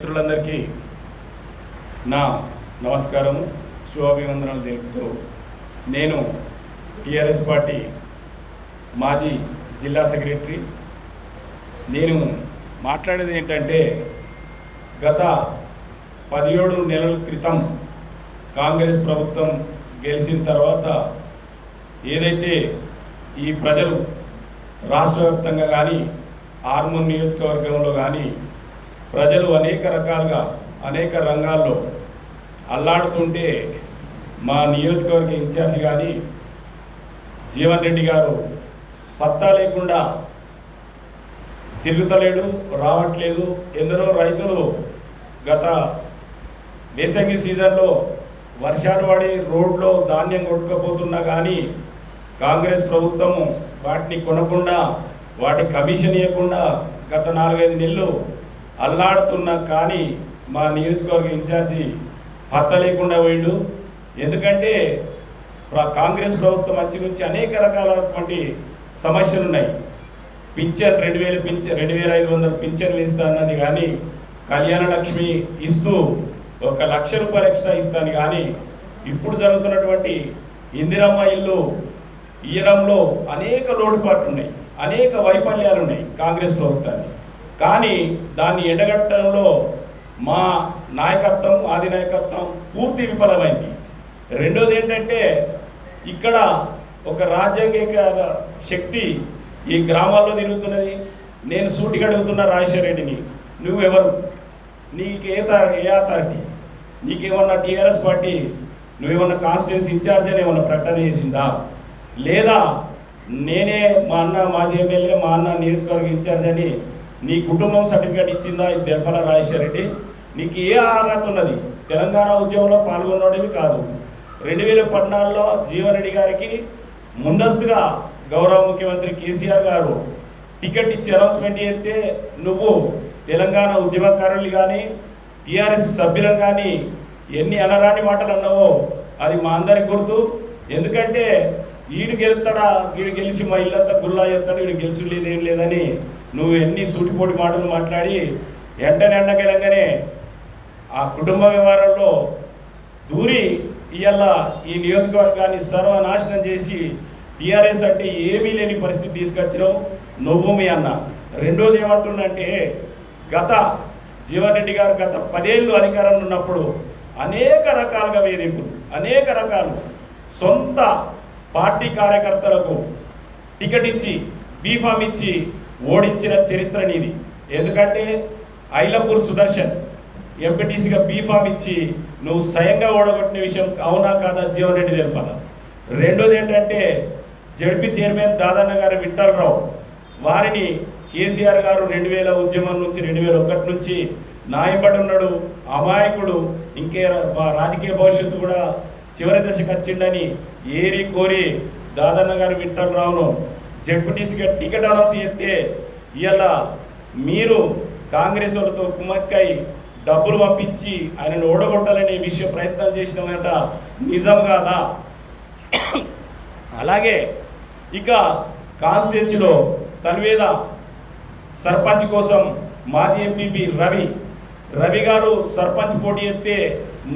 మిత్రులందరికీ నా నమస్కారము శుభాభివందనాలు తెలుపుతూ నేను టిఆర్ఎస్ పార్టీ మాజీ జిల్లా సెక్రటరీ. నేను మాట్లాడేది ఏంటంటే గత పదిహేడు నెలల క్రితం కాంగ్రెస్ ప్రభుత్వం గెలిచిన తర్వాత ఏదైతే ఈ ప్రజలు రాష్ట్ర వ్యాప్తంగా కానీ ఆర్మూర్ నియోజకవర్గంలో కానీ ప్రజలు అనేక రకాలుగా అనేక రంగాల్లో అల్లాడుతుంటే మా నియోజకవర్గ ఇన్ఛార్జి కానీ జీవన్ రెడ్డి గారు పత్తా లేకుండా తిరుగుతలేడు రావట్లేదు. ఎందరో రైతులు గత వేసంగి సీజన్లో వర్షాలు పడి రోడ్లో ధాన్యం కొట్టుకపోతున్నా కానీ కాంగ్రెస్ ప్రభుత్వము వాటిని కొనకుండా వాటి కమిషన్ ఇవ్వకుండా గత నాలుగైదు నెలలు అల్లాడుతున్నా కానీ మా నియోజకవర్గ ఇన్ఛార్జి భర్త లేకుండా పోయిండు. ఎందుకంటే కాంగ్రెస్ ప్రభుత్వం వచ్చి నుంచి అనేక రకాలైనటువంటి సమస్యలు ఉన్నాయి పింఛన్ రెండు వేలు పింఛన్ రెండు వేల ఐదు వందల పింఛన్లు ఇస్తా అన్నది కానీ కళ్యాణ లక్ష్మి ఇస్తూ ఒక లక్ష రూపాయలు ఎక్స్ట్రా ఇస్తాను కానీ ఇప్పుడు జరుగుతున్నటువంటి ఇందిరమ్మ ఇల్లు ఇయ్యడంలో అనేక లోటుపాట్లు ఉన్నాయి అనేక వైఫల్యాలు ఉన్నాయి కాంగ్రెస్ ప్రభుత్వాన్ని కానీ దాన్ని ఎండగట్టడంలో మా నాయకత్వం ఆది నాయకత్వం పూర్తి విఫలమైంది. రెండోది ఏంటంటే ఇక్కడ ఒక రాజ్యాంగిక శక్తి ఈ గ్రామాల్లో తిరుగుతున్నది. నేను సూటిగా అడుగుతున్న రాజశేఖర రెడ్డిని నువ్వెవరు? నీకు ఏ ఏ అథారిటీ? నీకేమన్నా టీఆర్ఎస్ పార్టీ? నువ్వేమన్నా కాన్స్టిట్యూన్సీ ఇన్ఛార్జ్ అని ఏమన్నా ప్రకటన చేసిందా? లేదా నేనే మా అన్న మాజీ ఎమ్మెల్యే మా అన్న నియోజకవర్గ ఇన్ఛార్జ్ అని నీ కుటుంబం సర్టిఫికేట్ ఇచ్చిందా? ఇది దెప్పల రాజశేఖర రెడ్డి నీకు ఏ అర్హత ఉన్నది? తెలంగాణ ఉద్యమంలో పాల్గొనడమే కాదు. రెండు వేల పద్నాలుగులో జీవన్ రెడ్డి గారికి ముందస్తుగా గౌరవ ముఖ్యమంత్రి కేసీఆర్ గారు టికెట్ ఇచ్చి అనౌన్స్మెంట్ చేస్తే నువ్వు తెలంగాణ ఉద్యమకారులు కానీ టీఆర్ఎస్ సభ్యులను కానీ ఎన్ని అనరాని మాటలు అన్నావో అది మా అందరికి గుర్తు. ఎందుకంటే ఈడు గెలుస్తాడా? వీడు గెలిచి మా ఇల్లంతా గుల్లా చేస్తాడు. వీడు లేదు లేదేం లేదని నువ్వు ఎన్ని సూటిపోటి మాటలు మాట్లాడి ఎంటనే ఆ కుటుంబ వ్యవహారంలో దూరి ఇవాళ ఈ నియోజకవర్గాన్ని సర్వనాశనం చేసి టీఆర్ఎస్ అంటే ఏమీ లేని పరిస్థితి తీసుకొచ్చినావు. నువ్వు మీ అన్న. రెండోది ఏమంటున్నంటే గత జీవన్ రెడ్డి గారు గత పదేళ్ళు అధికారంలో ఉన్నప్పుడు అనేక రకాలుగా వేధింపులు అనేక రకాలు సొంత పార్టీ కార్యకర్తలకు టికెట్ ఇచ్చి బీఫామ్ ఇచ్చి ఓడించిన చరిత్ర నీది. ఎందుకంటే ఐలపూర్ సుదర్శన్ ఎంపీటీసీగా బీఫామ్ ఇచ్చి నువ్వు స్వయంగా ఓడగొట్టిన విషయం అవునా కాదా జీవన్ రెడ్డి తెలిపాల రెండోది ఏంటంటే జడ్పీ చైర్మన్ దాదాన్న గారు విఠలరావు వారిని కేసీఆర్ గారు రెండు వేల ఉద్యమం నుంచి రెండు వేల ఒకటి నుంచి నాయపడి అమాయకుడు ఇంకే రా- రాజకీయ భవిష్యత్తు కూడా చివరి దశకు వచ్చిండని ఏరి కోరి దాదన్న గారు విఠలరావును జడ్పీటీసీగా టికెట్ అనౌన్స్ చేస్తే ఇవాళ మీరు కాంగ్రెస్ వాళ్ళతో కుమ్మక్కై డబ్బులు పంపించి ఆయనను ఓడగొట్టాలనే విషయం ప్రయత్నం చేసిన నిజం కాదా? అలాగే ఇక కాన్స్టిట్యున్సీలో తన్వేద సర్పంచ్ కోసం మాజీ ఎంపీపీ రవి. రవి గారు సర్పంచ్ పోటీ ఎత్తే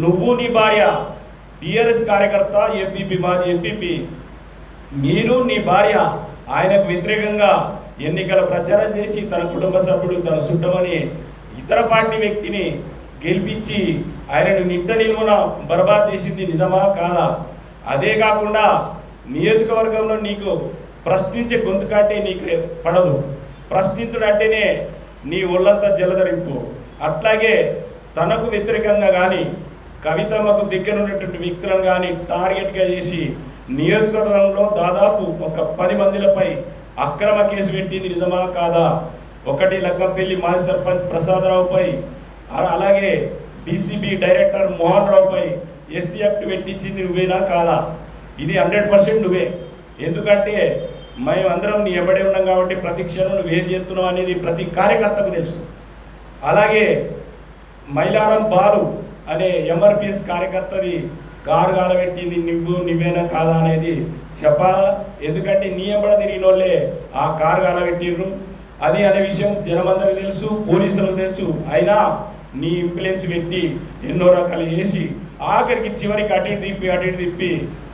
నువ్వు నీ భార్య టీఆర్ఎస్ కార్యకర్త ఎంపీపీ మాజీ ఎంపీపీ. నేను నీ భార్య ఆయనకు వ్యతిరేకంగా ఎన్నికల ప్రచారం చేసి తన కుటుంబ సభ్యుడు తన సుట్టమని ఇతర పార్టీ వ్యక్తిని గెలిపించి ఆయనను నిట్ట నిలువున బర్బాద్ చేసింది నిజమా కాదా? అదే కాకుండా నియోజకవర్గంలో నీకు ప్రశ్నించే గొంతు కంటే నీకు పడదు. ప్రశ్నించడం అంటేనే నీ ఒళ్ళంతా జలధరింపు. అట్లాగే తనకు వ్యతిరేకంగా కానీ కవితమ్మకు దగ్గర ఉన్నటువంటి వ్యక్తులను కానీ టార్గెట్గా చేసి నియోజకవర్గంలో దాదాపు ఒక పది మందిలపై అక్రమ కేసు పెట్టింది నిజమా కాదా? ఒకటి లక్కంపల్లి మాజీ సర్పంచ్ ప్రసాదరావుపై అలాగే డీసీబీ డైరెక్టర్ మోహన్ రావుపై ఎస్సీ యాక్ట్ పెట్టించింది నువ్వేనా కాదా? ఇది హండ్రెడ్ పర్సెంట్ నువ్వే. ఎందుకంటే మేమందరం నీ ఎమ్మడే ఉన్నాం కాబట్టి ప్రతి క్షణం నువ్వు చేస్తున్నావు అనేది ప్రతి కార్యకర్తకు తెలుసు. అలాగే మైలారం బాలు అనే ఎంఆర్పిఎస్ కార్యకర్తది కారు కాలబెట్టింది నువ్వు నువ్వేనా కాదా అనేది చెప్పాలా ఎందుకంటే నీ ఎంబడ తిరిగిన వాళ్ళే ఆ కారు కాలబెట్టిండ్రు అది అనే విషయం జనమందరికి తెలుసు పోలీసులకు తెలుసు. అయినా నీ ఇంప్లెన్స్ పెట్టి ఎన్నో రకాలు చేసి ఆఖరికి చివరికి అటు ఇటు తిప్పి అటు ఇటు తిప్పి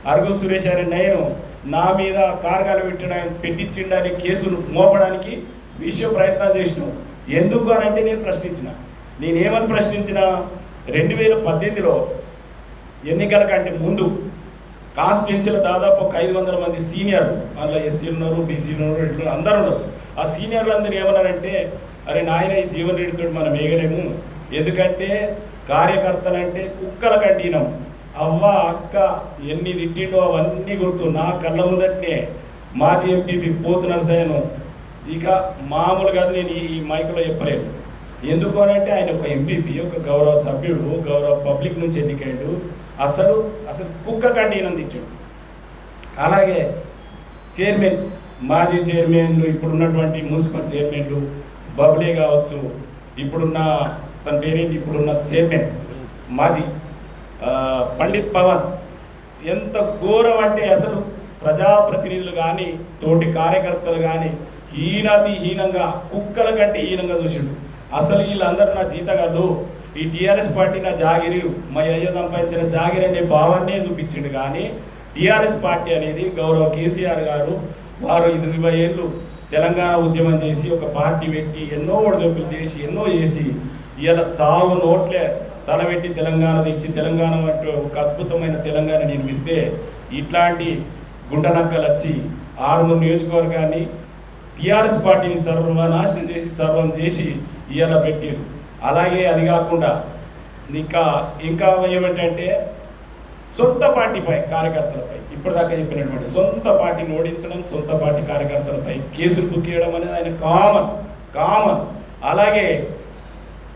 అరుగుల సురేష్ అని నేను నా మీద కార్గాలు పెట్టడానికి పెట్టించడానికి కేసులు మోపడానికి విశ్వ ప్రయత్నాలు చేసినావు. ఎందుకు అని అంటే నేను ప్రశ్నించిన. నేనేమని ప్రశ్నించిన? రెండు వేల పద్దెనిమిదిలో ఎన్నికల కంటే ముందు కాన్స్టిట్యున్సీలో దాదాపు ఒక ఐదు వందల మంది సీనియర్ అందులో ఎస్సీ ఉన్నారు బీసీ ఉన్నారు ఇట్లా అందరూ ఉన్నారు. ఆ సీనియర్లు అందరూ ఏమన్నారంటే అరే నాయన ఈ జీవన్ రెడ్డితో మనం వేయలేము. ఎందుకంటే కార్యకర్తలంటే కుక్కల కట్టినం అవ్వ అక్క ఎన్ని తిట్టిండో అవన్నీ గుర్తు నా కళ్ళ ముందటనే మాజీ ఎంపీపీ పోతు నరసయ్యను ఇక మామూలుగా నేను ఈ మైకులో చెప్పలేను. ఎందుకు అంటే ఆయన ఒక ఎంపీపీ ఒక గౌరవ సభ్యుడు గౌరవ పబ్లిక్ నుంచి ఎన్నికయ్యాడు. అసలు అసలు కుక్క కండినం తిట్టాడు. అలాగే చైర్మన్ మాజీ చైర్మన్లు ఇప్పుడున్నటువంటి మున్సిపల్ చైర్మన్లు బబ్లే కావచ్చు ఇప్పుడున్న తన పేరేంటి ఇప్పుడున్న చైర్మన్ మాజీ పండిత్ పవన్ ఎంత ఘోరం అంటే అసలు ప్రజాప్రతినిధులు కానీ తోటి కార్యకర్తలు కానీ హీనాతి హీనంగా కుక్కల కంటే హీనంగా చూసిండు. అసలు వీళ్ళందరూ నా జీతగాళ్ళు ఈ టీఆర్ఎస్ పార్టీ నా జాగిరి మా అయ్య సంపాదించిన జాగిరి అనే భావాన్నే చూపించిండు. కానీ టీఆర్ఎస్ పార్టీ అనేది గౌరవ కేసీఆర్ గారు వారు ఇరవై ఏళ్ళు తెలంగాణ ఉద్యమం చేసి ఒక పార్టీ పెట్టి ఎన్నో ఒడిదొప్పులు చేసి ఎన్నో చేసి ఇలా చావు నోట్లే తలబెట్టి తెలంగాణ తెచ్చి తెలంగాణ అంటే ఒక అద్భుతమైన తెలంగాణ నిర్మిస్తే ఇట్లాంటి గుండనక్కలు వచ్చి ఆరుమూరు నియోజకవర్గాన్ని టీఆర్ఎస్ పార్టీని సర్వనాశనం చేసి సర్వం చేసి ఇవాళ పెట్టారు అలాగే అది కాకుండా ఇంకా ఇంకా ఏమిటంటే సొంత పార్టీపై కార్యకర్తలపై ఇప్పటిదాకా చెప్పినటువంటి సొంత పార్టీని ఓడించడం సొంత పార్టీ కార్యకర్తలపై కేసులు బుక్ చేయడం అనేది ఆయన కామన్ కామన్ అలాగే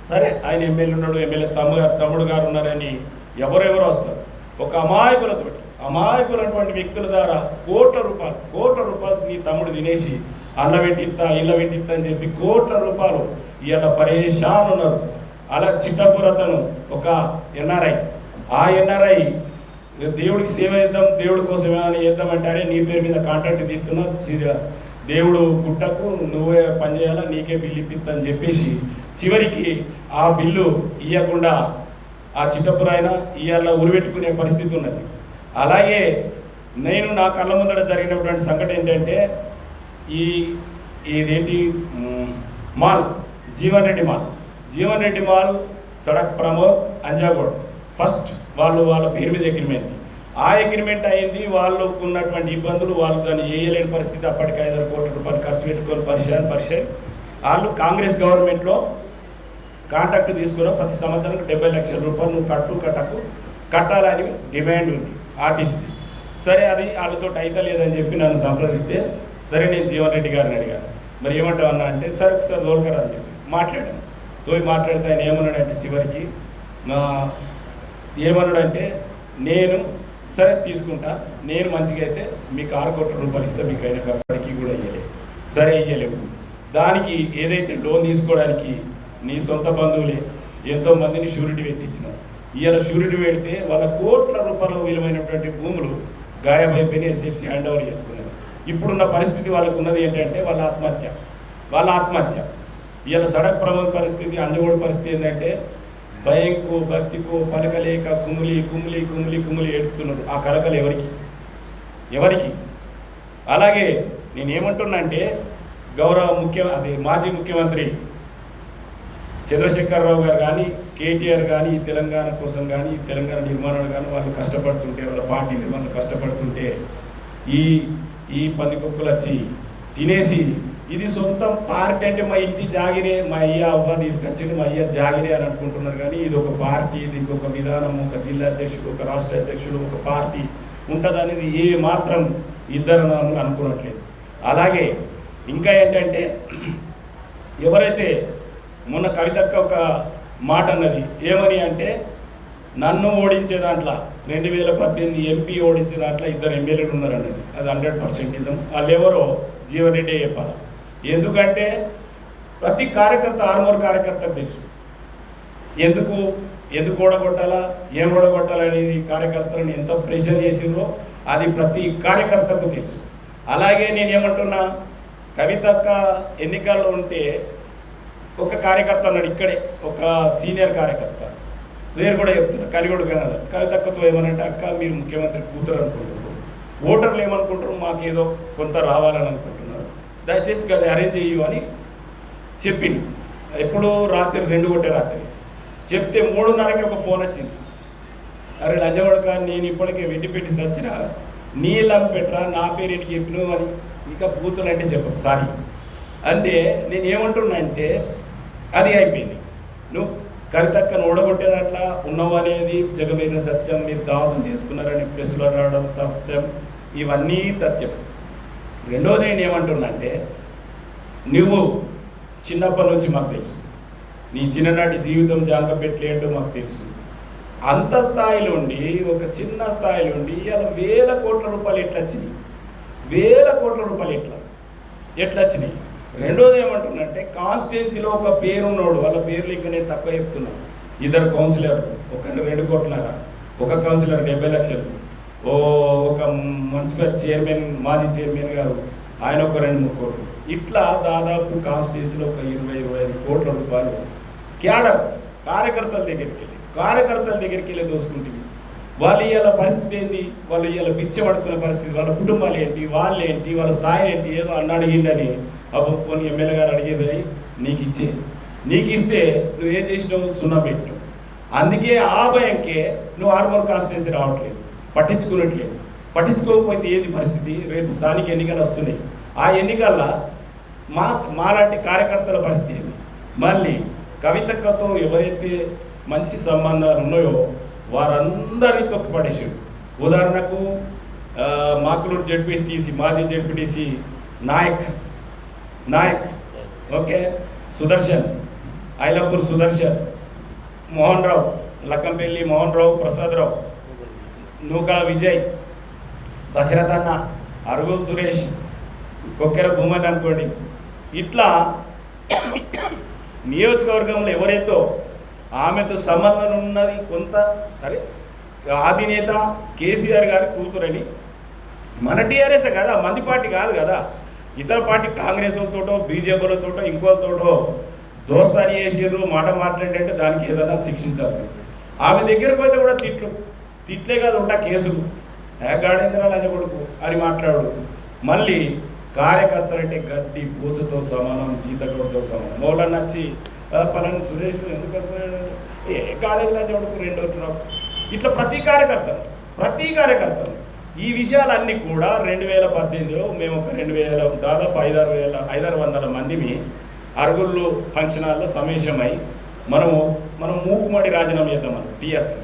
సరే ఆయన ఎమ్మెల్యే ఉన్నాడు ఎమ్మెల్యే తమ్ముగారు తమ్ముడు గారు ఉన్నారని ఎవరెవరు వస్తారు. ఒక అమాయకులతోటి అమాయకులైనటువంటి వ్యక్తుల ద్వారా కోట్ల రూపాయలు కోట్ల రూపాయలు నీ తమ్ముడు తినేసి అల్ల పెట్టిస్తా ఇళ్ళ పెట్టిస్తా అని చెప్పి కోట్ల రూపాయలు ఇవాళ పరేషాన్ ఉన్నారు అలా చిట్టపురతను ఒక ఎన్ఆర్ఐ. ఆ ఎన్ఆర్ఐ దేవుడికి సేవ చేద్దాం దేవుడి కోసం ఏమైనా చేద్దామంటే అరే నీ పేరు మీద కాంట్రాక్ట్ తీస్తున్నా దేవుడు గుట్టకు నువ్వే పని చేయాలా నీకే బిల్లు ఇప్పిద్దని చెప్పేసి చివరికి ఆ బిల్లు ఇవ్వకుండా ఆ చిట్టపురాయన ఇవాళ ఉరిపెట్టుకునే పరిస్థితి ఉన్నది. అలాగే నేను నా కళ్ళ ముందర జరిగినటువంటి సంఘటన ఏంటంటే ఈ ఇదేంటి mall. Jeevan Reddy mall. Jeevan Reddy mall Sadak Pramod Anjagod. First వాళ్ళు వాళ్ళ పేరు మీద అగ్రిమెంట్ ఆ అగ్రిమెంట్ అయింది వాళ్ళకు ఉన్నటువంటి ఇబ్బందులు వాళ్ళు దాన్ని వేయలేని పరిస్థితి అప్పటికి ఐదారు కోట్ల రూపాయలు ఖర్చు పెట్టుకొని పరిశీలన పరిశీలి వాళ్ళు కాంగ్రెస్ గవర్నమెంట్లో కాంట్రాక్ట్ తీసుకున్న ప్రతి సంవత్సరానికి డెబ్బై లక్షల రూపాయలు నువ్వు కట్టు కట్టకు కట్టాలని డిమాండ్ ఉంది ఆర్టీసీ. సరే అది వాళ్ళతో అవుతలేదని చెప్పి నన్ను సంప్రదిస్తే సరే నేను జీవన్ రెడ్డి గారిని అడిగాను. మరి ఏమంటావు అన్న అంటే సరే ఒకసారి దోల్కర్ అని చెప్పి. మాట్లాడాను. తోయి మాట్లాడితే ఆయన ఏమన్నాడంటే చివరికి నా ఏమన్నాడంటే నేను సరే తీసుకుంటా. నేను మంచిగా అయితే మీకు ఆరు కోట్ల రూపాయలు ఇస్తే మీకు అయిన ఖర్చుకి కూడా ఇవ్వలేదు సరే ఇవ్వలేవు దానికి ఏదైతే లోన్ తీసుకోవడానికి నీ సొంత బంధువులే ఎంతో మందిని షూరిటీ పెట్టించిన ఇవాళ షూరిటీ పెడితే వాళ్ళ కోట్ల రూపాయల విలువైనటువంటి భూములు గాయమైపోయిన ఎస్ఎఫ్సి హ్యాండ్ ఓవర్ చేసుకున్నారు ఇప్పుడున్న పరిస్థితి వాళ్ళకు ఉన్నది ఏంటంటే వాళ్ళ ఆత్మహత్య. వాళ్ళ ఆత్మహత్య. ఇవాళ సడక్ ప్రమాద పరిస్థితి అంజగోడు పరిస్థితి ఏంటంటే భయంకో భక్తికో పలకలేక కుమిలి కుమిలి కుమిలి కుమిలి ఏడుస్తున్నారు ఆ కలకలు ఎవరికి? ఎవరికి? అలాగే నేను అంటే గౌరవ ముఖ్య అది మాజీ ముఖ్యమంత్రి చంద్రశేఖరరావు గారు కానీ కేటీఆర్ కానీ తెలంగాణ కోసం కానీ తెలంగాణ నిర్మాణాలు కానీ వాళ్ళు కష్టపడుతుంటే వాళ్ళ పార్టీ నిర్మాణాలు కష్టపడుతుంటే ఈ ఈ పంది కుక్కలు వచ్చి తినేసి ఇది సొంతం పార్టీ అంటే మా ఇంటి జాగిరే మా అయ్య అవ్వ తీసుకొచ్చింది మా అయ్య జాగిరే అని అనుకుంటున్నారు కానీ ఇది ఒక పార్టీ ఇది ఒక విధానం ఒక జిల్లా అధ్యక్షుడు ఒక రాష్ట్ర అధ్యక్షుడు ఒక పార్టీ ఉంటుందనేది ఏ మాత్రం ఇద్దరు అనుకున్నట్లేదు అలాగే ఇంకా ఏంటంటే ఎవరైతే మొన్న కవితక్క ఒక మాట అన్నది ఏమని అంటే నన్ను ఓడించే దాంట్లో రెండు వేల పద్దెనిమిది ఎంపీ ఓడించే దాంట్లో ఇద్దరు ఎమ్మెల్యేలు ఉన్నారన్నది. అది హండ్రెడ్ పర్సెంటిజం. వాళ్ళు ఎవరో జీవరెడ్డి చెప్పాలి ఎందుకంటే ప్రతి కార్యకర్త ఆర్మూర్ కార్యకర్తకు తెలుసు. ఎందుకు? ఎందుకు ఓడగొట్టాలా? ఏం ఓడగొట్టాలా అనేది కార్యకర్తలను ఎంత ప్రెషర్ చేసిందో అది ప్రతి కార్యకర్తకు తెలుసు. అలాగే నేను ఏమంటున్నా కవితక్క ఎన్నికల్లో ఉంటే ఒక కార్యకర్త అన్నాడు ఇక్కడే ఒక సీనియర్ కార్యకర్త. పేరు కూడా చెప్తున్నా కలిగొడు కనాలి కవితక్కతో ఏమనంటే అక్క మీరు ముఖ్యమంత్రి కూతురు అనుకుంటున్నారు. ఓటర్లు ఏమనుకుంటారు మాకేదో కొంత రావాలని అనుకుంటున్నారు. దయచేసి గది అరేంజ్ చేయు అని చెప్పింది ఎప్పుడో రాత్రి రెండు కొట్టే రాత్రి. చెప్తే మూడున్నరకి ఒక ఫోన్ వచ్చింది. అరే లంజగొడక నేను ఇప్పటికే వెండి పెట్టి సచ్చిన. నీళ్ళం పెట్టరా నా పేరు ఏంటి చెప్పినావు అని ఇక బూతులు అంటే చెప్పు సారీ. అంటే నేను ఏమంటున్నా అంటే అది అయిపోయింది. నువ్వు కవితక్కను ఓడగొట్టే దాంట్లో ఉన్నావు అనేది జగమైన సత్యం మీరు దావతం చేసుకున్నారని ప్రెస్లో రావడం సత్యం ఇవన్నీ తథ్యం. రెండోది నేను ఏమంటున్నంటే నువ్వు చిన్నప్పటి నుంచి మాకు తెలుసు. నీ చిన్ననాటి జీవితం జాగ్రత్త పెట్టలేంటో మాకు తెలుసు. అంత స్థాయిలో ఉండి ఒక చిన్న స్థాయిలో ఉండి ఇలా వేల కోట్ల రూపాయలు ఎట్లా వచ్చినాయి? వేల కోట్ల రూపాయలు ఎట్లా? ఎట్లా వచ్చినాయి? రెండోది ఏమంటున్నంటే కాన్స్టిట్యున్సీలో ఒక పేరు ఉన్నాడు వాళ్ళ పేర్లు ఇంకా నేను తక్కువ చెప్తున్నాను ఇద్దరు కౌన్సిలర్ ఒక రెండు కోట్లర ఒక కౌన్సిలర్ డెబ్బై లక్షలు ఒక మున్సిపల్ చైర్మన్ మాజీ చైర్మన్ గారు ఆయన ఒక రెండు మూడు కోట్లు. ఇట్లా దాదాపు కాన్స్టిట్యూన్సీలో ఒక ఇరవై ఇరవై ఐదు కోట్ల రూపాయలు క్యాడర్ కార్యకర్తల దగ్గరికి వెళ్ళి కార్యకర్తల దగ్గరికి వెళ్ళి దోసుకుంటుంది వాళ్ళు ఇవాళ పరిస్థితి ఏంటి వాళ్ళు ఇవాళ బిచ్చం పడుకునే పరిస్థితి వాళ్ళ కుటుంబాలు ఏంటి వాళ్ళు ఏంటి వాళ్ళ స్థాయి ఏంటి ఏదో అన్న అడిగిందని అప్పుడు కొన్ని ఎమ్మెల్యే గారు అడిగేది నీకు ఇచ్చే. నీకు ఇస్తే నువ్వు ఏం చేసినావు? సున్నా పెట్టినావు. అందుకే ఆ భయంకే నువ్వు ఆర్మోర్ కాన్స్టిట్యున్సీ రావట్లేదు. పట్టించుకున్నట్లేదు పట్టించుకోకపోతే ఏది పరిస్థితి? రేపు స్థానిక ఎన్నికలు వస్తున్నాయి. ఆ ఎన్నికల్లో మా మాలాంటి కార్యకర్తల పరిస్థితి ఏంది? మళ్ళీ కవితక్కతో ఎవరైతే మంచి సంబంధాలు ఉన్నాయో వారందరినీ తొక్కిపడేసాడు ఉదాహరణకు మాకులూరు జడ్పీటీసీ మాజీ జడ్పీటీసీ నాయక్ నాయక్ ఓకే సుదర్శన్ ఐలాపూర్ సుదర్శన్ మోహన్ రావు లక్కంపల్లి మోహన్ రావు ప్రసాద్ రావు. నూకల విజయ్ దశరథ్ అన్న అరుగుల్ సురేష్ కొక్కెర భూమతి అనుకోండి. ఇట్లా నియోజకవర్గంలో ఎవరైతే ఆమెతో సంబంధం ఉన్నది కొంత సరే అధినేత కేసీఆర్ గారి కూతురని మన టీఆర్ఎస్ కదా మంది పార్టీ కాదు కదా. ఇతర పార్టీ కాంగ్రెస్లతోటో బీజేపీలతోటో ఇంకోతోటో దోస్తాని చేసిర్రు మాట మాట్లాడంటే దానికి ఏదైనా శిక్షించాల్సి ఆమె దగ్గరకు పోతే కూడా తిట్లు. తిట్లే కాదు ఉంటా కేసులు. గాడేంద్ర లంజ కొడుకు? అని మాట్లాడు. మళ్ళీ కార్యకర్తలంటే గడ్డి పూసతో సమానం జీతగొడతో సమానం. మౌలన్న వచ్చి పలాని సురేష్ ఎందుకు వస్తున్నాడు? ఏ గాడేంద్ర లంజ కొడుకు? రెండో ఇట్లా ప్రతి కార్యకర్త ప్రతి కార్యకర్త ఈ విషయాలన్నీ కూడా రెండు వేల పద్దెనిమిదిలో మేము ఒక రెండు వేల దాదాపు ఐదారు వేల ఐదారు వందల మందిని అరుగుళ్ళు ఫంక్షన్ హాల్లో సమావేశమై మనము మనం మూకుమడి రాజీనామా చేద్దామని టీఆర్సీ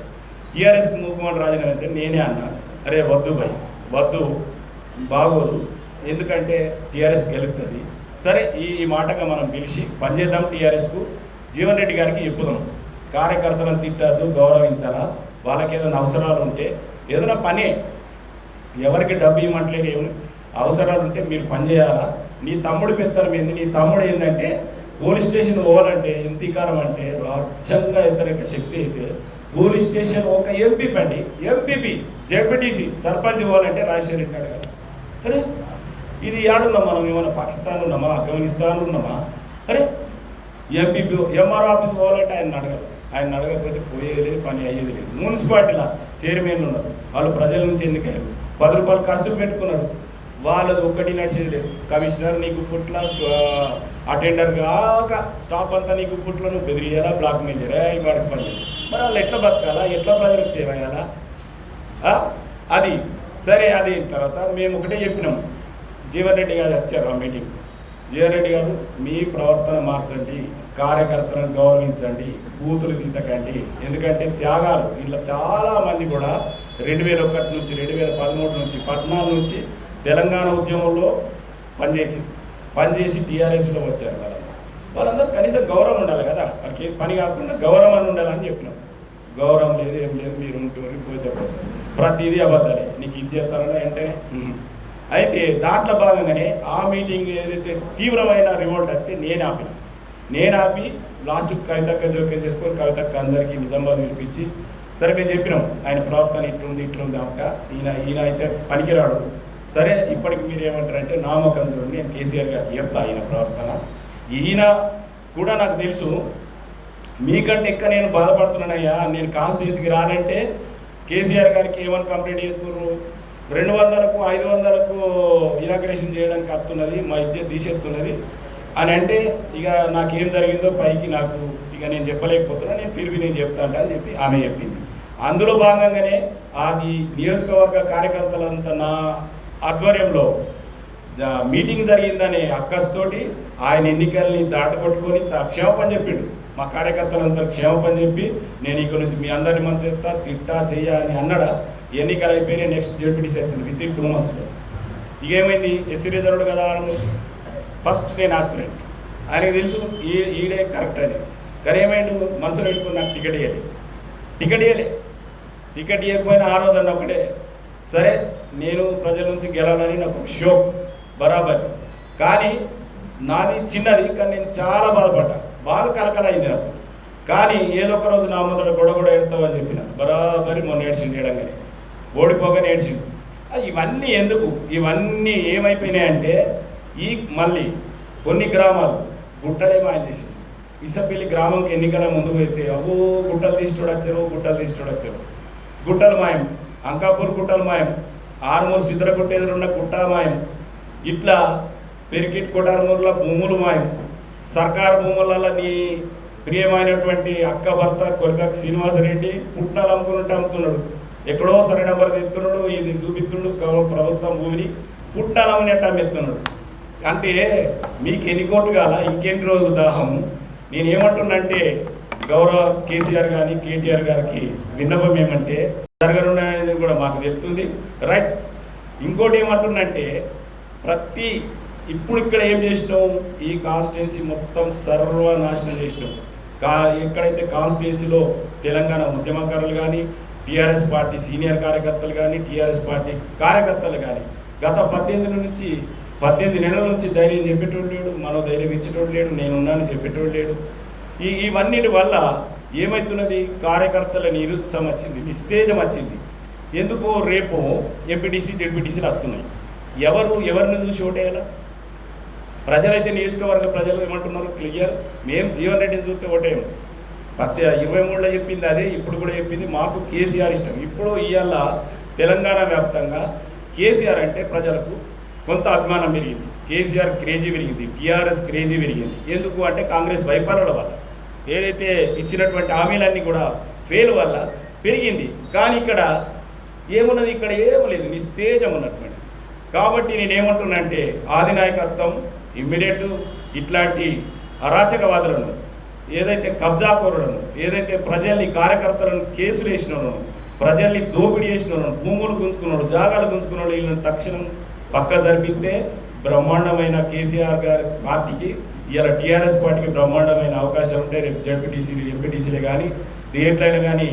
టీఆర్ఎస్కి మూకుమడి రాజీనామా అయితే నేనే అన్నా. అరే వద్దు భయ్. వద్దు. బాగోదు. ఎందుకంటే టీఆర్ఎస్ గెలుస్తుంది. సరే ఈ ఈ మాటగా మనం పిలిచి పనిచేద్దాం టీఆర్ఎస్కు జీవన్ రెడ్డి గారికి చెప్పుదాం. కార్యకర్తలను తిట్టద్దు గౌరవించాలా? వాళ్ళకి ఏదైనా అవసరాలు ఉంటే ఏదైనా పనే. ఎవరికి డబ్బు ఇవ్వట్లేదు ఏమి అవసరాలు ఉంటే మీరు పనిచేయాలా నీ తమ్ముడు పెత్తనం ఏంది? నీ తమ్ముడు ఏంటంటే పోలీస్ స్టేషన్ పోవాలంటే ఎంతీకారం అంటే రాజ్యంగా ఇతర శక్తి అయితే పోలీస్ స్టేషన్ ఒక MP Bandi MPP ZPTC sarpanch పోవాలంటే రాజశేఖర్ రెడ్డి అరే ఇది ఏడున్నాం మనం? ఏమైనా పాకిస్తాన్ ఉన్నామా? ఆఫ్ఘనిస్తాన్ ఉన్నామా? అరే ఎంపీపీ ఎంఆర్ ఆఫీస్ పోవాలంటే ఆయన అడగరు ఆయన అడగకపోతే పోయేది లేదు పని అయ్యేది లేదు. మున్సిపాలిటీల చైర్మన్లు ఉన్నారు. వాళ్ళు ప్రజల నుంచి ఎన్నికయ్యారు పది రూపాయలు ఖర్చులు పెట్టుకున్నారు. వాళ్ళది ఒక్కటి నడిచేది లేదు. కమిషనర్ నీకు పుట్ల అటెండర్ కాక స్టాఫ్ అంతా నీకు పుట్లో నువ్వు బెదిరియాలా బ్లాక్ మెయిల్ చేయరా? ఇంకోటి పని మరి వాళ్ళు ఎట్లా బతకాలా? ఎట్లా ప్రజలకు సేవ అయ్యాలా అది. సరే అది తర్వాత మేము ఒకటే చెప్పినాం. జీవన్ రెడ్డి గారు వచ్చారు ఆ మీటింగ్ జీవన్ రెడ్డి గారు మీ ప్రవర్తన మార్చండి కార్యకర్తలను గౌరవించండి బూతులు తింటకండి ఎందుకంటే త్యాగాలు. ఇట్లా చాలా మంది కూడా రెండు వేల ఒకటి నుంచి రెండు వేల పదమూడు నుంచి పద్నాలుగు నుంచి తెలంగాణ ఉద్యమంలో పనిచేసింది. పనిచేసి టీఆర్ఎస్లో వచ్చారు వాళ్ళందరూ వాళ్ళందరూ కనీసం గౌరవం ఉండాలి కదా. వాళ్ళకి ఏ పని కాకుండా గౌరవం అని ఉండాలని చెప్పినాం. గౌరవం లేదు ఏం లేదు మీరు ఉంటూరు పోతే పోతారు ప్రతిదీ అబద్ధాలే. నీకు ఇది చేస్తారన్నా వెంటనే. అయితే దాంట్లో భాగంగానే ఆ మీటింగ్ ఏదైతే తీవ్రమైన రివోల్ట్ అయితే నేను ఆపిన నేను ఆపి లాస్ట్ కవితక్క జోక్యం చేసుకొని కవితక్క అందరికీ నిజామాబాద్ వినిపించి సరే మేము చెప్పినాం. ఆయన ప్రవర్తన ఇట్లుంది ఇట్లుంది అక్క ఈయన ఈయన అయితే పనికిరాడు. సరే ఇప్పటికి మీరు ఏమంటారంటే నామకం చూడండి నేను కేసీఆర్ గారికి చెప్తా ఈయన ప్రవర్తన. ఈయన కూడా నాకు తెలుసు మీకంటే ఎక్కువ నేను బాధపడుతున్నానయ్యా నేను కాన్స్టిట్యూన్సీకి రానంటే కేసీఆర్ గారికి ఏమని కంప్లీట్ చేస్తున్నారు రెండు వందలకు ఐదు వందలకు ఇనాగ్రేషన్ చేయడానికి వస్తున్నది మా ఇజ్జత్ తీసేస్తున్నది అని అంటే ఇక నాకేం జరిగిందో పైకి నాకు ఇక నేను చెప్పలేకపోతున్నా నేను ఫిర్వి నేను చెప్తా అంట అని చెప్పి ఆమె చెప్పింది. అందులో భాగంగానే అది నియోజకవర్గ కార్యకర్తలంతా నా ఆధ్వర్యంలో జ- మీటింగ్ జరిగిందని అక్కస్తోటి ఆయన ఎన్నికల్ని దాటగొట్టుకొని క్షేమపని క్షమాపణ చెప్పిండు. మా కార్యకర్తలంతా క్షేమపని చెప్పి నేను ఇక్కడ నుంచి మీ అందరిని మంచి చెప్తా తిట్టా చెయ్యా అని అన్నాడా ఎన్నికలు అయిపోయినాయి నెక్స్ట్ జడ్పీటీసీ వచ్చింది విత్ ఇన్ టూ మంత్స్లో ఇక ఏమైంది ఎస్సీ రిజర్వ్డ్ కదా ఫస్ట్ నేను ఆస్పిరెంట్. ఆయనకు తెలుసు ఈ ఈడే కరెక్ట్ అని. కానీ ఏమైండు? మనసులో పెట్టుకుని నాకు టికెట్ ఇవ్వాలి టికెట్ ఇవ్వలే టికెట్ ఇవ్వకపోయినా ఆ రోజు అన్న ఒకటే సరే నేను ప్రజల నుంచి గెలవాలని నాకు ఒక షోక్ బరాబర్. కానీ నాది చిన్నది కానీ నేను చాలా బాధపడ్డా. బాగా కలకల అయింది నాకు. కానీ ఏదో ఒక రోజు నా ముందర గొడవ కూడా ఎడతావని చెప్పిన. బరాబరి మొన్న ఏడ్చిండు ఏడంగానే. ఓడిపోగానే ఏడ్చిండు. ఇవన్నీ ఎందుకు? ఇవన్నీ ఏమైపోయినాయంటే ఈ మళ్ళీ కొన్ని గ్రామాలు గుట్టలే మాయం చేసేసి. ఇసపల్లి గ్రామంకి ఎన్నికల ముందు పోతే అవో గుట్టలు తీసుకుడు వచ్చారు గుట్టలు తీసుకోడు వచ్చారు గుట్టలు మాయం. అంకాపూర్ కుట్టల మాయం. ఆర్మూర్ సిద్ధరగుట్ట ఎదురున్న కుట్ట మాయం. ఇట్లా పెరికిట్ కొటారమూరులో భూములు మాయం. సర్కారు భూములలో నీ ప్రియమైనటువంటి అక్క భర్త కొరికాకు శ్రీనివాసరెడ్డి పుట్నాలు అమ్ముకున్నట్టు అమ్ముతున్నాడు. ఎక్కడో సరే నెంబర్ తెస్తున్నాడు ఇది చూపిస్తుండు ప్రభుత్వం భూమిని పుట్నాలు అమ్మినట్టు అమ్మెత్తున్నాడు. అంటే మీకు ఎన్ని కోట్లు కాల ఇంకెన్ని రోజులు దాహం నేను గౌరవ కేసీఆర్ కానీ కేటీఆర్ గారికి విన్నపం ఏమంటే జరగనున్నాయని కూడా మాకు తెలుస్తుంది. రైట్ ఇంకోటి ఏమంటుందంటే ప్రతి ఇప్పుడు ఇక్కడ ఏం చేసినాం? ఈ కాన్స్టిట్యున్సీ మొత్తం సర్వనాశనం చేసినాం. కా ఎక్కడైతే కాన్స్టిట్యున్సీలో తెలంగాణ ఉద్యమకారులు కానీ టీఆర్ఎస్ పార్టీ సీనియర్ కార్యకర్తలు కానీ టీఆర్ఎస్ పార్టీ కార్యకర్తలు కానీ గత పద్దెనిమిది నుంచి పద్దెనిమిది నెలల నుంచి ధైర్యం చెప్పేటోడు లేడు మనో ధైర్యం ఇచ్చేటోడు లేడు నేనున్నాను చెప్పేటోడు లేడు. ఈ ఇవన్నిటి వల్ల ఏమవుతున్నది కార్యకర్తల నిరుత్సాహం వచ్చింది నిస్తేజం వచ్చింది ఎందుకో రేపు ఎంపీటీసీ జెడ్పీటీసీలు వస్తున్నాయి. ఎవరు ఎవరిని చూసి ఓటేయాలా? ప్రజలైతే నియోజకవర్గ ప్రజలు ఏమంటున్నారు? క్లియర్. మేము జీవన్ రెడ్డిని చూస్తే ఓటేయం. మధ్య ఇరవై మూడులో చెప్పింది అదే ఇప్పుడు కూడా చెప్పింది. మాకు కేసీఆర్ ఇష్టం. ఇప్పుడు ఇవాళ తెలంగాణ వ్యాప్తంగా కేసీఆర్ అంటే ప్రజలకు కొంత అభిమానం పెరిగింది. కేసీఆర్ క్రేజీ పెరిగింది. టీఆర్ఎస్ క్రేజీ పెరిగింది. ఎందుకు అంటే కాంగ్రెస్ వైఫల్యాల వల్ల. ఏదైతే ఇచ్చినటువంటి హామీలన్నీ కూడా ఫెయిల్ వల్ల పెరిగింది. కానీ ఇక్కడ ఏమున్నది? ఇక్కడ ఏమో లేదు. నిస్తేజం ఉన్నటువంటి. కాబట్టి నేను ఆది నాయకత్వం ఇమ్మీడియట్ ఇట్లాంటి అరాచకవాదులను ఏదైతే కబ్జాకోరులను ఏదైతే ప్రజల్ని కార్యకర్తలను కేసులు వేసినాను ప్రజల్ని దోపిడీ చేసినాను భూములు గుంజుకున్నాడు జాగాలు గుంజుకున్నాడు వీళ్ళని తక్షణం పక్క జరిపితే బ్రహ్మాండమైన కేసీఆర్ గారి పార్టీకి ఇలా టీఆర్ఎస్ పార్టీకి బ్రహ్మాండమైన అవకాశాలు ఉంటాయి రేపు జడ్పీటీసీలు ఎంపీటీసీలు కానీ దేంట్లైనా కానీ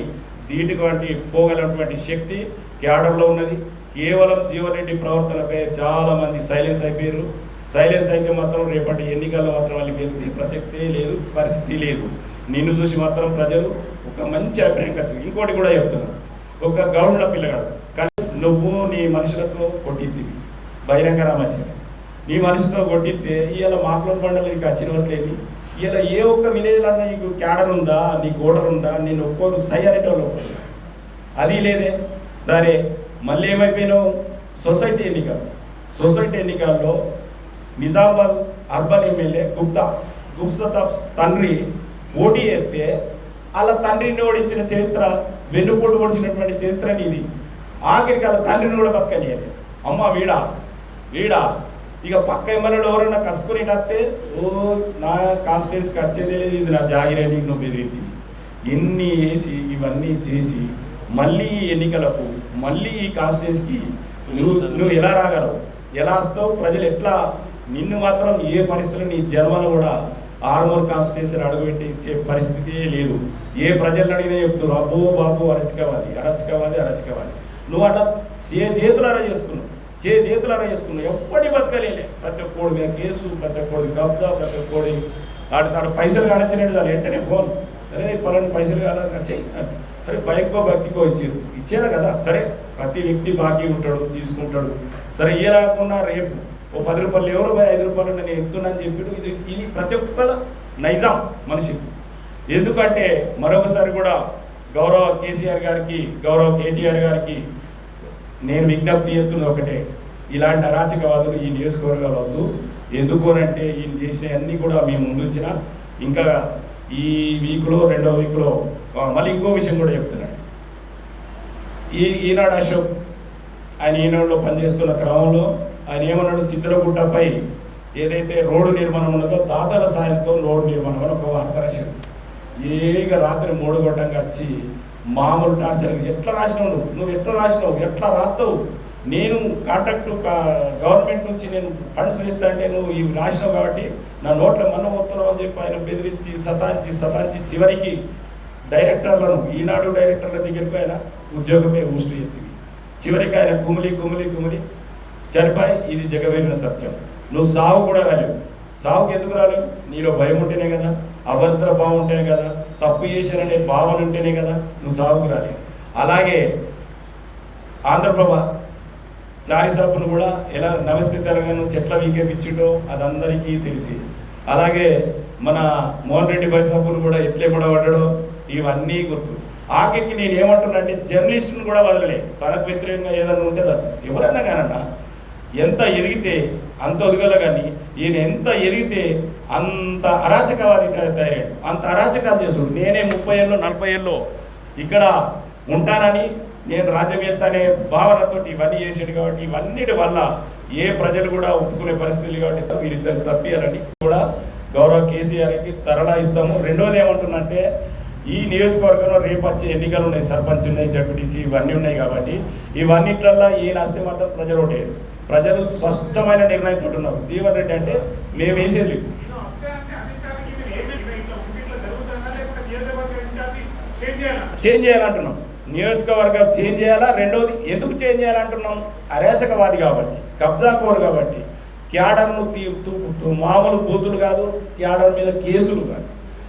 దీటిటువంటి పోగలటువంటి శక్తి క్యాడర్లో ఉన్నది. కేవలం జీవన్రెడ్డి ప్రవర్తనపై చాలామంది సైలెన్స్ అయిపోయారు. సైలెన్స్ అయితే మాత్రం రేపటి ఎన్నికల్లో మాత్రం వాళ్ళు గెలిచి ప్రసక్తే లేదు పరిస్థితి లేదు. నిన్ను చూసి మాత్రం ప్రజలు ఒక మంచి అభిప్రాయం ఖచ్చితంగా. ఇంకోటి కూడా చెప్తున్నాను ఒక గౌండ్ల పిల్లగాడు. కానీ నువ్వు నీ మనుషులతో కొట్టిద్దివి బహిరంగ రహస్యం నీ మనసుతో కొట్టిస్తే ఇవాళ మాకులోని పండుగలు నీకు వచ్చిన ఇలా ఏ ఒక్క విలేజ్లో నీకు క్యాడర్ ఉందా? నీకు ఓటర్ ఉందా? నేను ఒక్కోరు సై అనేటోళ్ళు అది లేదే. సరే మళ్ళీ ఏమైపోయినావు? సొసైటీ ఎన్నిక సొసైటీ ఎన్నికల్లో నిజామాబాద్ అర్బన్ ఎమ్మెల్యే గుప్తా గుప్తా తండ్రి పోటీ చేస్తే వాళ్ళ తండ్రిని ఓడించిన చరిత్ర వెన్నుపోటు ఓడిచినటువంటి చరిత్ర నీది. ఆఖరికి అలా తండ్రిని కూడా బతకనియాలి అమ్మ వీడా వీడా ఇక పక్క ఎమ్మెల్యేలు ఎవరైనా కసుకుని వస్తే ఓ నా కాన్స్టిట్యూన్స్కి వచ్చేదే లేదు ఇది నా జాగిరని నువ్వు బెదిరింది ఎన్ని వేసి ఇవన్నీ చేసి మళ్ళీ ఎన్నికలకు మళ్ళీ ఈ కాన్స్టిట్యూన్స్కి నువ్వు నువ్వు ఎలా రాగలవు ఎలా వస్తావు ప్రజలు ఎట్లా నిన్ను మాత్రం ఏ పరిస్థితుల్లో నీ జన్మలో కూడా ఆర్మూర్ కాన్స్టిట్యూన్సీ అడుగుపెట్టి ఇచ్చే పరిస్థితి లేదు. ఏ ప్రజలను అడిగినా చెప్తున్నారు అబ్బో బాబు అరచుకోవాలి అరచుకోవాలి అరచుకోవాలి నువ్వు అట్లా చే చేతులారా చేసుకున్నావు చే చేతులారా చేసుకున్నావు ఎప్పటి బతకలేలే ప్రతి ఒక్కడి మీద కేసు ప్రతి ఒక్కడి కబ్జా ప్రతి ఒక్కడి తాడు తాడు పైసలు కానచ్చినట్టు దాని వెంటనే ఫోన్. అరే పలాని పైసలు కావాలి అరే బైక్కో భక్తికో ఇచ్చారు. ఇచ్చారు కదా? సరే ప్రతి వ్యక్తి బాకీ ఉంటాడు తీసుకుంటాడు. సరే ఏ రాకుండా రేపు. ఓ పది రూపాయలు ఎవరు పోయి ఐదు రూపాయలు నేను ఎత్తున్నాను అని చెప్పాడు. ఇది ఇది ప్రతి ఒక్కల నైజాం మనిషి. ఎందుకంటే మరొకసారి కూడా గౌరవ కేసీఆర్ గారికి గౌరవ కేటీఆర్ గారికి నేను విజ్ఞప్తి చేస్తున్నది ఒకటే. ఇలాంటి అరాచకవాదులు ఈ నియోజకవర్గాలు వద్దు. ఎందుకు అంటే ఈయన చేసినవన్నీ కూడా మేము ముందుంచిన ఇంకా ఈ వీక్లో రెండో వీక్లో మళ్ళీ ఇంకో విషయం కూడా చెప్తున్నాడు ఈ ఈనాడు అశోక్ ఆయన ఈనాడులో పనిచేస్తున్న క్రమంలో ఆయన ఏమన్నాడు? సిద్ధులగుట్టపై ఏదైతే రోడ్డు నిర్మాణం ఉన్నదో దాతల సాయంతో రోడ్డు నిర్మాణం అని ఒక వార్త రాశాడు. ఏక రాత్రి మూడు గొట్టంగా వచ్చి మామూలు టార్చర్. ఎట్లా రాసినావు నువ్వు? నువ్వు ఎట్లా రాసినావు? ఎట్లా రాస్తావు? నేను కాంటాక్ట్ గవర్నమెంట్ నుంచి నేను ఫండ్స్ ఇస్తా నువ్వు ఇవి రాసినావు కాబట్టి నా నోట్లో మన్న పోతున్నావు అని చెప్పి ఆయన బెదిరించి సతాంచి సతాంచి చివరికి డైరెక్టర్లను ఈనాడు డైరెక్టర్ల దగ్గరికి ఆయన ఉద్యోగమే ఊస్తూ ఎత్తి చివరికి ఆయన కుమిలి కుమిలి కుమిలి చనిపోయి ఇది జగవేరిన సత్యం. నువ్వు సావు కూడా రాలేవు. సావుకి ఎందుకు రాలేవు? నీలో భయం ఉంటేనే కదా అభద్ర భావం ఉంటేనే కదా తప్పు చేశారనే భావన ఉంటేనే కదా నువ్వు జాబుకు రాలేవు అలాగే ఆంధ్రప్రభ చారి సభను కూడా ఎలా నమస్తే తెలంగాణ చెట్ల వీకేపించిండో అది అందరికీ తెలిసి. అలాగే మన మోహన్ రెడ్డి బై బైసాపులు కూడా ఎట్లే కూడా పడ్డాడో ఇవన్నీ గుర్తు. ఆఖరికి నేను ఏమంటున్నా అంటే జర్నలిస్టును కూడా వదలలే. తనకు వ్యతిరేకంగా ఏదన్నా ఉంటే ఎవరైనా కానన్నా ఎంత ఎదిగితే అంత ఒదగల కానీ ఈయన ఎంత ఎదిగితే అంత అరాచకవాది తయారాడు అంత అరాచకాలు చేస్తాడు నేనే ముప్పై ఏళ్ళు నలభై ఏళ్ళు ఇక్కడ ఉంటానని నేను రాజ్యం వెళ్తానే భావనతో ఇవన్నీ చేసాడు కాబట్టి ఇవన్నిటి వల్ల ఏ ప్రజలు కూడా ఒప్పుకునే పరిస్థితులు కాబట్టి వీరిద్దరు తప్పియాలని కూడా గౌరవ కేసీఆర్కి తరలా ఇస్తాము. రెండోది ఏమంటున్నంటే ఈ నియోజకవర్గంలో రేపు వచ్చే ఎన్నికలు ఉన్నాయి. సర్పంచ్ ఉన్నాయి జడ్పీటీసీ ఇవన్నీ ఉన్నాయి కాబట్టి ఇవన్నిట్లల్లో ఈయన వస్తే మాత్రం ప్రజలు ఒకటే ప్రజలు స్పష్టమైన నిర్ణయంతో ఉన్నారు. జీవన్ రెడ్డి అంటే మేము వేసేది లేదు. నేను వస్తే అంటే అధిష్టానానికి మీరు ఏమి ఇట్లా ఉంటే ఇట్లా జరుగుతుందా లేకపోతే నియోజకవర్గ ఇన్ఛార్జి చేంజ్ చేయాలంటున్నాం. నియోజకవర్గం చేంజ్ చేయాలా? రెండోది ఎందుకు చేంజ్ చేయాలంటున్నాం? అరేచకవాది కాబట్టి కబ్జా కోరు కాబట్టి క్యాడర్ను తీ- మామూలు బూతులు కాదు క్యాడర్ మీద కేసులు కాదు.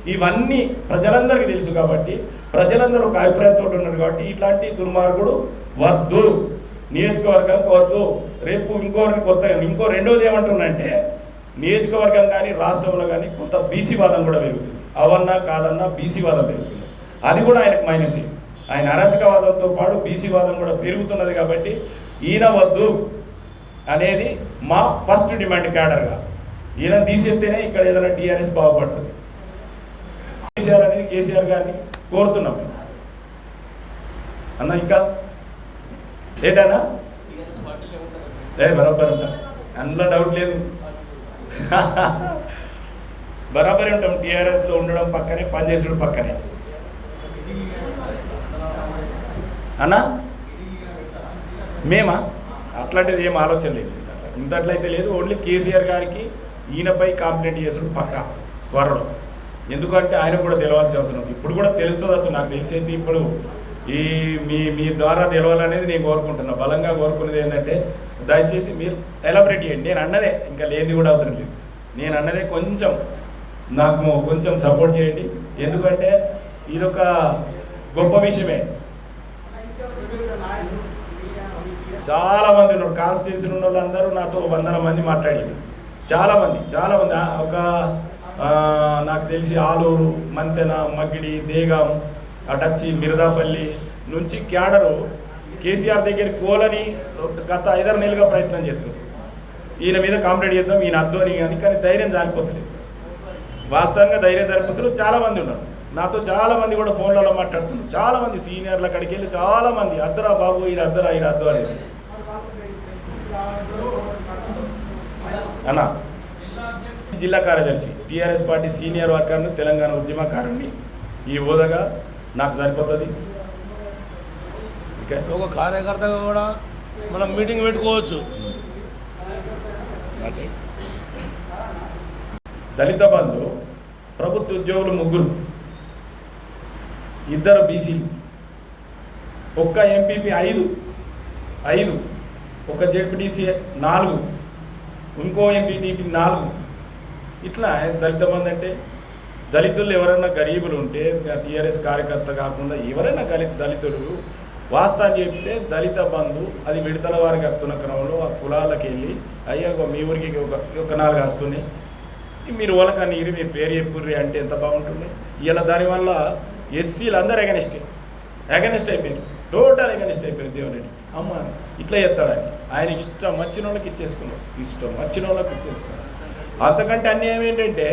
ఇవన్నీ ప్రజలందరికీ తెలుసు కాబట్టి ప్రజలందరూ ఒక అభిప్రాయంతో ఉన్నారు కాబట్టి ఇట్లాంటి దుర్మార్గుడు వద్దు. నియోజకవర్గానికి వద్దు. రేపు ఇంకోరిని కొత్త ఇంకో రెండోది ఏమంటున్నాయంటే నియోజకవర్గం కానీ రాష్ట్రంలో కానీ కొంత బీసీ వాదం కూడా పెరుగుతుంది. అవన్నా కాదన్నా బీసీ వాదం పెరుగుతుంది. అది కూడా ఆయనకు మైనస్ ఆయన అరాచకవాదంతో పాటు బీసీ వాదం కూడా పెరుగుతున్నది కాబట్టి ఈయన వద్దు అనేది మా ఫస్ట్ డిమాండ్ క్యాడర్గా ఈయన తీసేస్తేనే ఇక్కడ ఏదైనా టీఆర్ఎస్ బాగుపడుతుంది. కేసీఆర్ అనేది కేసీఆర్ గారిని కోరుతున్నాం అన్న ఇంకా? ఏంటన్నా? ఏ బరాబర్ ఉంటాం. అందులో డౌట్ లేదు. బరాబరే ఉంటాం. టీఆర్ఎస్లో ఉండడం పక్కనే పనిచేసడం పక్కనే. అన్నా? మేమా? అట్లాంటిది ఏం ఆలోచన లేదు. ఇంతట్లయితే లేదు ఓన్లీ కేసీఆర్ గారికి ఈయనపై కాంప్లైంట్ చేసుడు పక్క త్వరలో. ఎందుకంటే ఆయన కూడా తెలవాల్సిన అవసరం ఇప్పుడు కూడా తెలుస్తుంది నాకు తెలిసేది ఇప్పుడు ఈ మీ మీ ద్వారా తెలవాలనేది నేను కోరుకుంటున్నా. బలంగా కోరుకునేది ఏంటంటే దయచేసి మీరు ఎలాబరేట్ చేయండి. నేను అన్నదే ఇంకా లేనిది కూడా అవసరం లేదు. నేను అన్నదే కొంచెం నాకు కొంచెం సపోర్ట్ చేయండి. ఎందుకంటే ఇదొక గొప్ప విషయమే. చాలా మంది ఉన్నారు. కాన్స్టిట్యూన్సీ ఉన్న వాళ్ళందరూ నాతో వందల మంది మాట్లాడారు. చాలా మంది చాలా మంది ఒక నాకు తెలిసి ఆలూరు మంతెన మగిడి దేగం అటచ్చి మిరదాపల్లి నుంచి క్యాడరు కేసీఆర్ దగ్గర కోలని గత ఐదారు నెలలుగా ప్రయత్నం చేస్తారు ఈయన మీద కాంప్లైంట్ చేద్దాం ఈయన అద్దు అని కానీ కానీ ధైర్యం జారిపోతుంది వాస్తవంగా ధైర్యం జరిపోతున్నారు చాలా మంది ఉన్నారు. నాతో చాలా మంది కూడా ఫోన్లలో మాట్లాడుతున్నారు. చాలా మంది సీనియర్లు అక్కడికి వెళ్ళి చాలా మంది అద్దరా బాబు ఈయన అద్దరా ఈయన అద్దు అనేది. అన్న జిల్లా కార్యదర్శి టీఆర్ఎస్ పార్టీ సీనియర్ వర్కర్ను తెలంగాణ ఉద్యమకారుణ్ణి ఈ హోదాగా నాకు సరిపోతుంది. ఒక కార్యకర్తగా కూడా మనం మీటింగ్ పెట్టుకోవచ్చు. దళిత బంధు ప్రభుత్వ ఉద్యోగులు ముగ్గురు. ఇద్దరు బీసీలు. ఒక్క ఎంపీపీ ఐదు ఐదు ఒక జెడ్పీటీసీ నాలుగు ఇంకో ఎంపీటీపీ నాలుగు. ఇట్లా దళిత బంధు అంటే దళితులు ఎవరైనా గరీబులు ఉంటే టీఆర్ఎస్ కార్యకర్త కాకుండా ఎవరైనా గలి దళితులు వాస్తవం చెప్తే దళిత బంధు అది విడతల వారికి వస్తున్న క్రమంలో ఆ కులాలకు వెళ్ళి అయ్యా మీ ఊరికి ఒక ఒక నాలుగు వస్తున్నాయి. మీరు వాళ్ళకి నీరు మీరు పేరు చెప్పుర్రి అంటే ఎంత బాగుంటుంది ఇలా దానివల్ల ఎస్సీలు అందరు ఎగనిస్టే ఎగనిస్ట్ అయిపోయింది టోటల్ ఎగనిస్ట్ అయిపోయింది దేవుని అమ్మ ఇట్లా చేస్తాడని ఆయన ఇష్టం వచ్చిన వాళ్ళకి ఇచ్చేసుకున్నాడు. ఇష్టం వచ్చిన వాళ్ళకి ఇచ్చేసుకున్నాడు. అంతకంటే అన్యాయం ఏంటంటే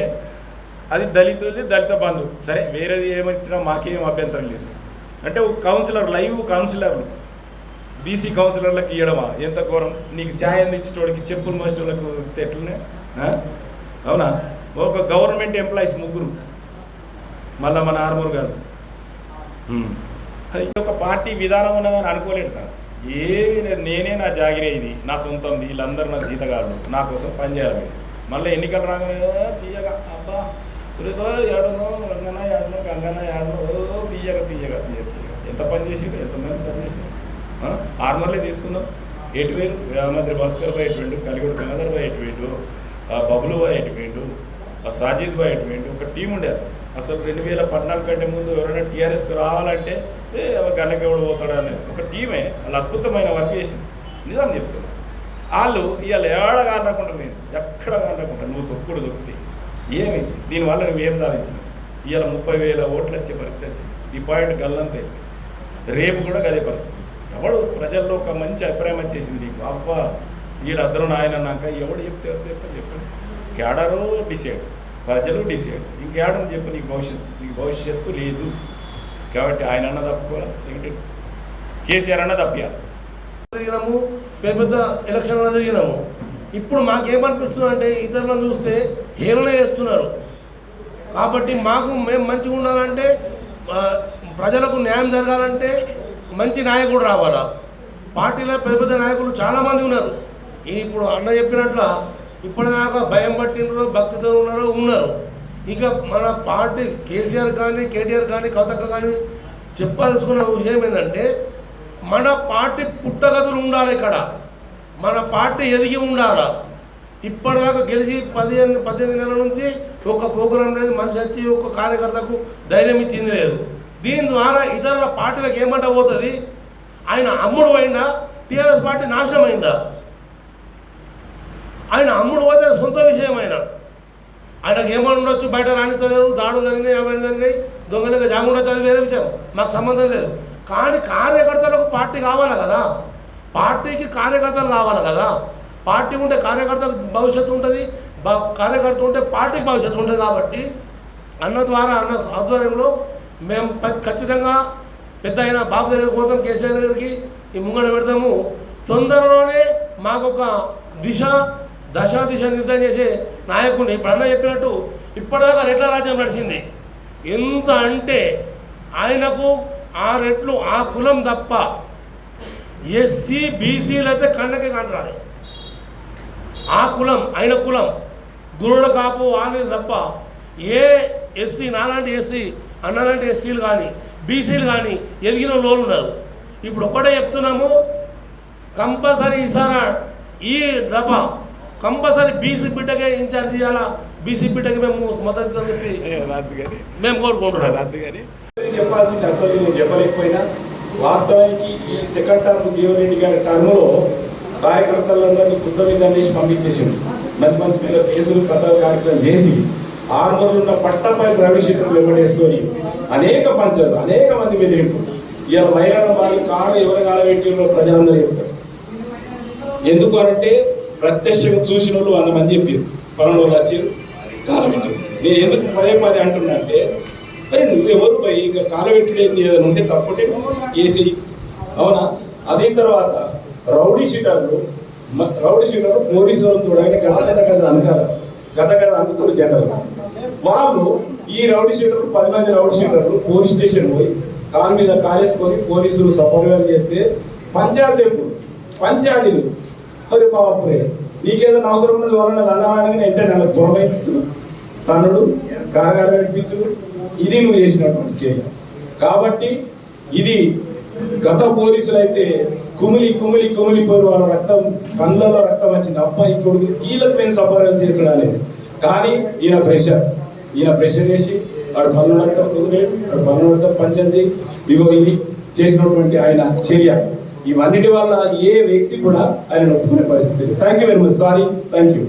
అది దళితులది దళిత బంధువు. సరే వేరేది ఏమొచ్చినా మాకేం అభ్యంతరం లేదు. అంటే ఒక కౌన్సిలర్ లైవ్ కౌన్సిలర్లు బీసీ కౌన్సిలర్లకు ఇవ్వడమా ఎంత ఘోరం? నీకు ఛాయ్ ఇచ్చేటోడికి? చెప్పులు మోసేటోళ్ళకు ఎట్లనే అవునా? ఒక గవర్నమెంట్ ఎంప్లాయీస్ ముగ్గురు. మళ్ళా మన ఆర్మూర్ గారు. ఒక పార్టీ విధానం ఉన్నదని అనుకోలేడు తను ఏమి నేనే నా జాగిరే ఇది. నా సొంతంది. వీళ్ళందరూ నా జీతగాళ్ళు. నా కోసం పనిచేయాలి మళ్ళీ ఎన్నికలు రాగానే "ఓ, తీయగా అబ్బా సురేష్ ఏడనో రంగన ఏడనో గంగన్న ఏడనో తీయగా తీయగా తీయ తీయగా. ఎంత పని చేసిండు ఎంతమంది పని చేసిండు ఆ? ఆర్మర్లే తీసుకుందాం. ఎటు వేలు వేమద్రి భాస్కర్ బాయ్ ఎటు వేండు కలిగొడు గంగాధర్ బాయ్ ఎటు వేండు ఆ బబులు బాయ్ ఎటు వేండు ఆ సాజిద్ భాయ్ అటువంటి ఒక టీం ఉండేది. అసలు రెండు వేల పద్నాలుగు కంటే ముందు ఎవరైనా టీఆర్ఎస్కి రావాలంటే ఏ గన్నకెవడు పోతాడు అని ఒక టీమే వాళ్ళు అద్భుతమైన వర్క్ చేసింది. నిజం చెప్తున్నా. వాళ్ళు ఇవాళ ఏడ కానకుండా నేను ఎక్కడ కానకుండా నువ్వు తొక్కుడు దొక్కుతాయి ఏమి? దీనివల్ల ఏం సాధించిన ఇవాళ ముప్పై వేల ఓట్లు వచ్చే పరిస్థితి వచ్చింది. ఈ పాయింట్ గల్లంతే. రేపు కూడా అదే పరిస్థితి. ఎవడు ప్రజల్లో ఒక మంచి అభిప్రాయం వచ్చేసింది నీకు? అబ్బా ఈడ అద్దరు నాయన అన్నాక ఎవడు చెప్తే ఎవరు చెప్తారు చెప్పండి. కేడరు డిసైడ్ ప్రజలు డిసైడ్. ఇంకేడని చెప్పి నీకు భవిష్యత్తు నీకు భవిష్యత్తు లేదు. కాబట్టి ఆయన అన్న తప్పుకోవాలి? ఏంటి? కేసీఆర్ అన్న తప్పియాలి. తిరిగినాము పెద్ద పెద్ద ఎలక్షన్లో తిరిగినాము ఇప్పుడు మాకేమనిపిస్తుంది అంటే ఇతరులను చూస్తే హేళన చేస్తున్నారు. కాబట్టి మాకు మేము మంచిగా ఉండాలంటే ప్రజలకు న్యాయం జరగాలంటే మంచి నాయకుడు రావాలా? పార్టీలో పెద్ద పెద్ద నాయకులు చాలామంది ఉన్నారు. ఈ ఇప్పుడు అన్న చెప్పినట్ల ఇప్పటిదాకా భయం పట్టినరో భక్తితో ఉన్నారో ఉన్నారు. ఇక మన పార్టీ కేసీఆర్ కానీ కేటీఆర్ కానీ కవితక్క కానీ చెప్పాల్సుకున్న విషయం ఏంటంటే మన పార్టీ పుట్టగతులు ఉండాలి ఇక్కడ. మన పార్టీ ఎదిగి ఉండాలా. ఇప్పటిదాకా గెలిచి పదిహేను పద్దెనిమిది నెలల నుంచి ఒక ప్రోగ్రాం లేదు మనిషి వచ్చి ఒక కార్యకర్తకు ధైర్యం ఇచ్చింది లేదు. దీని ద్వారా ఇతరుల పార్టీలకు ఏమంట పోతుంది? ఆయన అమ్ముడు పోయిందా టీఆర్ఎస్ పార్టీ నాశనం అయిందా? ఆయన అమ్ముడు పోతే సొంత విషయం ఆయన. ఆయనకు ఏమని ఉండొచ్చు? బయట రాణితలేరు దాడులు జరిగినాయి ఏమైనా జరిగినాయి. దొంగలుగా జాగుండా చదివి వేరే విషయం. మాకు సంబంధం లేదు. కానీ కార్యకర్తలకు పార్టీ కావాలి కదా. పార్టీకి కార్యకర్తలు కావాలి కదా. పార్టీ ఉంటే కార్యకర్తలకు భవిష్యత్తు ఉంటుంది. కార్యకర్త ఉంటే పార్టీకి భవిష్యత్తు ఉంటుంది కాబట్టి అన్న ద్వారా అన్న ఆధ్వర్యంలో మేము ఖచ్చితంగా పెద్ద అయిన బాబు దగ్గర పోతాం కేసీఆర్ దగ్గరికి. ఈ ముంగడ పెడతాము. తొందరలోనే మాకు ఒక దిశ దశాదిశ నిర్ణయం చేసే నాయకుడిని ఇప్పుడు అన్న చెప్పినట్టు ఇప్పటిదాకా రెట్ల రాజ్యం నడిచింది. ఎంత అంటే ఆయనకు ఆ రెట్లు ఆ కులం తప్ప ఎస్సీ బీసీలు అయితే కళ్ళకే కంటాలి ఆ కులం ఆయన కులం గురుడు కాపు ఆనేది తప్ప ఏ ఎస్సీ నాలాంటి ఎస్సీ అన్నలాంటి ఎస్సీలు కానీ బీసీలు కానీ ఎదిగిన లోలు ఉన్నారు. ఇప్పుడు ఒక్కటే చెప్తున్నాము కంపల్సరీ ఈసారి ఈ దఫ కంపల్సరీ బీసీ బిడ్డకే ఇన్ఛార్జ్ చేయాలా? బీసీ బిడ్డకి మేము మద్దతు చెప్పి మేము కోరుకుంటున్నాం. చెప్పాల్సింది అసలు నేను చెప్పలేకపోయినా వాస్తవానికి ఈ సెకండ్ టర్మ్ జీవన్ రెడ్డి గారి టర్మ్లో కార్యకర్తలందరినీ గుద్ద మీద అనేసి పంపించేసిండు. మంచి మంచి మీద కేసులు కథలు కార్యక్రమం చేసి ఆర్మూర్లు ఉన్న పట్టపై ప్రవేశికులు వెంబడేసుకొని అనేక పంచాలు అనేక మంది బెదిరింపు. ఇవాళ మహిళల వారి కారు ఎవరి కాలు పెట్టిలో ప్రజలందరూ చెప్తారు. ఎందుకు అంటే ప్రత్యక్షంగా చూసిన వాళ్ళు వంద మంది చెప్పారు. పలానా వాళ్ళు వచ్చారు. కాలం నేను ఎందుకు పదే పదే అంటున్నా అంటే మరి నువ్వెవరు పోయి ఇంకా కాలబెట్టుడు ఏంది? ఏదైనా ఉంటే తప్పుంటే కేసీ అవునా? అదే తర్వాత రౌడీ షీటర్లు రౌడీ షీటర్లు పోలీసులను చూడగానే గత గత గత అనుకారు గత గత అనుకుతారు జనరల్. వాళ్ళు ఈ రౌడీ షీటర్లు పది మంది రౌడీ షీటర్లు పోలీస్ స్టేషన్ పోయి కారు మీద కాలేసుకొని పోలీసులు సపర్వేలు చేస్తే పంచాయతీ పంచాయతీలు. అరే బాబురే నీకేదైనా అవసరం ఉన్నది వాళ్ళని దండాలని వెంటనే నెలకు పురమాయిస్తూ తనుడు కారగారు నడిపించు ఇది నువ్వు చేసినటువంటి చేయ. కాబట్టి ఇది గత పోలీసులు అయితే కుమిలి కుమిలి కుమిలిపోయి వాళ్ళ రక్తం కళ్ళలో రక్తం వచ్చింది. అబ్బాయి కొడుకు కీళ్ళకు మేము సపర్యలు చేసిన కానీ ఈయన ప్రెషర్ ఈయన ప్రెషర్ చేసి వాడు పన్నులంతా కూర్చునేడు వాడు పన్నులంతా పంచంది. ఇగో ఇది చేసినటువంటి ఆయన చర్య. ఇవన్నిటి వల్ల ఏ వ్యక్తి కూడా ఆయన ఒప్పుకునే పరిస్థితి thank you very much sorry thank you